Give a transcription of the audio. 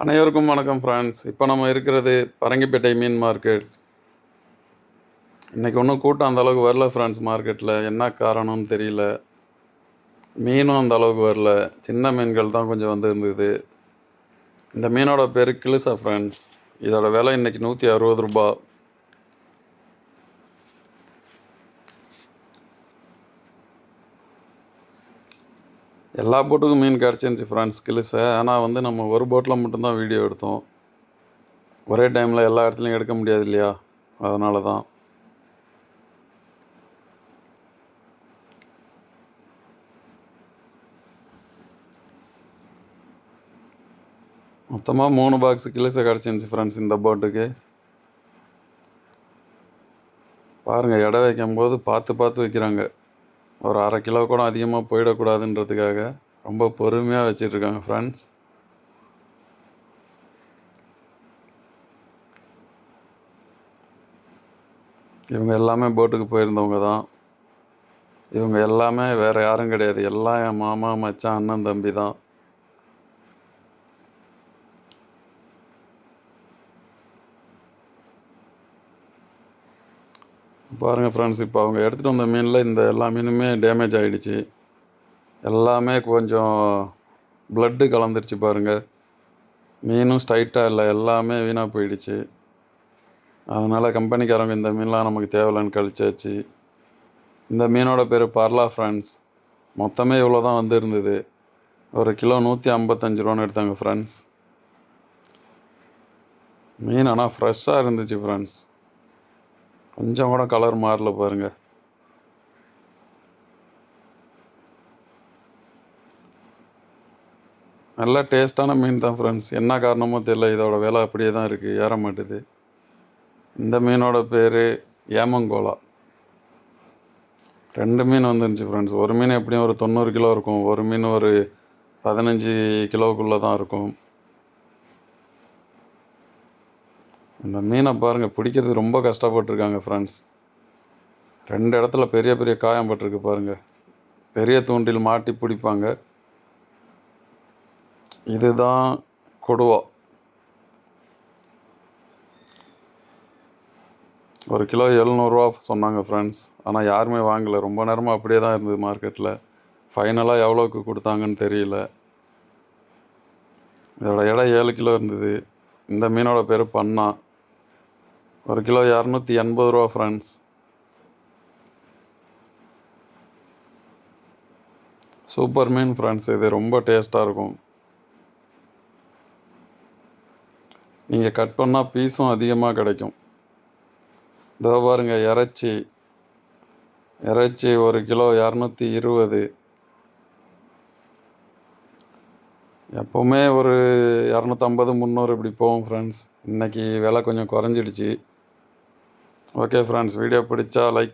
அனைவருக்கும் வணக்கம் ஃப்ரெண்ட்ஸ் இப்போ நம்ம இருக்கிறது பரங்கிப்பேட்டை மீன் மார்க்கெட் இன்றைக்கி ஒன்றும் கூட்டம் அந்த அளவுக்கு வரல ஃப்ரெண்ட்ஸ் மார்க்கெட்டில் என்ன காரணம்னு தெரியல. மீனும் அந்த அளவுக்கு வரல. சின்ன மீன்கள் தான் கொஞ்சம் வந்து இருந்தது இந்த மீனோட பேர் கிளிசா ஃப்ரெண்ட்ஸ் இதோட விலை இன்றைக்கி நூற்றி அறுபது ரூபா எல்லா போட்டுக்கும் மீன் கிடச்சிருந்துச்சி ஃப்ரெண்ட்ஸ் கிளிஸை ஆனால் வந்து நம்ம ஒரு போட்டில் மட்டும்தான் வீடியோ எடுத்தோம். ஒரே டைமில் எல்லா இடத்துலையும் எடுக்க முடியாது இல்லையா? அதனால தான் மொத்தமாக மூணு பாக்ஸ் கிளிஸை கிடச்சிருந்துச்சி ஃப்ரெண்ட்ஸ் இந்த போட்டுக்கு பாருங்கள் எடை வைக்கும்போது பார்த்து பார்த்து வைக்கிறாங்க. ஒரு அரை கிலோ கூட அதிகமாக போயிடக்கூடாதுன்றதுக்காக ரொம்ப பொறுமையாக வச்சிட்ருக்காங்க ஃப்ரெண்ட்ஸ் இவங்க எல்லாமே போட்டுக்கு போயிருந்தவங்க தான். இவங்க எல்லாமே வேறு யாரும் கிடையாது. எல்லாம் என் மாமா மச்சான் அண்ணன் தம்பி தான். பாருங்கள் ஃப்ரெண்ட்ஸ் இப்போ அவங்க எடுத்துகிட்டு வந்த மீனில் இந்த எல்லா மீனுமே டேமேஜ் ஆகிடுச்சு எல்லாமே கொஞ்சம் ப்ளட்டு கலந்துருச்சு பாருங்கள் மீனும் ஸ்ட்ரைட்டாக இல்லை எல்லாமே வீணாக போயிடுச்சு. அதனால் கம்பெனிக்காரங்க இந்த மீன்லாம் நமக்கு தேவையில்லைன்னு கழிச்சாச்சு. இந்த மீனோட பேர் பர்லா ஃப்ரெண்ட்ஸ் மொத்தமே இவ்வளோ தான் வந்து இருந்தது ஒரு கிலோ நூற்றி ஐம்பத்தஞ்சு ரூபான்னு எடுத்தாங்க ஃப்ரெண்ட்ஸ் மீன் ஆனால் ஃப்ரெஷ்ஷாக இருந்துச்சு ஃப்ரெண்ட்ஸ் கொஞ்சம் கூட கலர் மாறல பாருங்க. நல்ல டேஸ்டான மீன் தான் ஃப்ரெண்ட்ஸ் என்ன காரணமோ தெரியல இதோட விலை அப்படியே தான் இருக்குது ஏற மாட்டுது. இந்த மீனோட பேர் ஏமங்கோலா. ரெண்டு மீன் வந்துருந்துச்சு ஃப்ரெண்ட்ஸ் ஒரு மீன் எப்படியும் ஒரு தொண்ணூறு கிலோ இருக்கும். ஒரு மீன் ஒரு பதினஞ்சு கிலோவுக்குள்ளே தான் இருக்கும். இந்த மீனை பாருங்கள் பிடிக்கிறது ரொம்ப கஷ்டப்பட்டுருக்காங்க ஃப்ரெண்ட்ஸ் ரெண்டு இடத்துல பெரிய பெரிய காயம் பட்டிருக்கு பாருங்கள் பெரிய தூண்டில் மாட்டி பிடிப்பாங்க. இதுதான் கொடுவா. ஒரு கிலோ எழுநூறுவா சொன்னாங்க ஃப்ரெண்ட்ஸ் ஆனால் யாருமே வாங்கலை. ரொம்ப நேரமாக அப்படியே தான் இருந்தது மார்க்கெட்டில் ஃபைனலாக எவ்வளோக்கு கொடுத்தாங்கன்னு தெரியல. இதோட எடை ஏழு கிலோ இருந்தது. இந்த மீனோட பேர் பண்ணா ஒரு கிலோ இரநூத்தி எண்பது ரூபா ஃப்ரெண்ட்ஸ் சூப்பர் மீன் ஃப்ரெண்ட்ஸ் இது ரொம்ப டேஸ்ட்டாக இருக்கும். நீங்கள் கட் பண்ணால் பீஸும் அதிகமாக கிடைக்கும். இதோ பாருங்க இறைச்சி. இறைச்சி ஒரு கிலோ இரநூத்தி இருபது. எப்போவுமே ஒரு இரநூத்தம்பது முந்நூறு இப்படி போகும் ஃப்ரெண்ட்ஸ் இன்றைக்கி விலை கொஞ்சம் குறைஞ்சிடுச்சு. ஓகே ஃப்ரெண்ட்ஸ் வீடியோ பிடிச்சா லைக்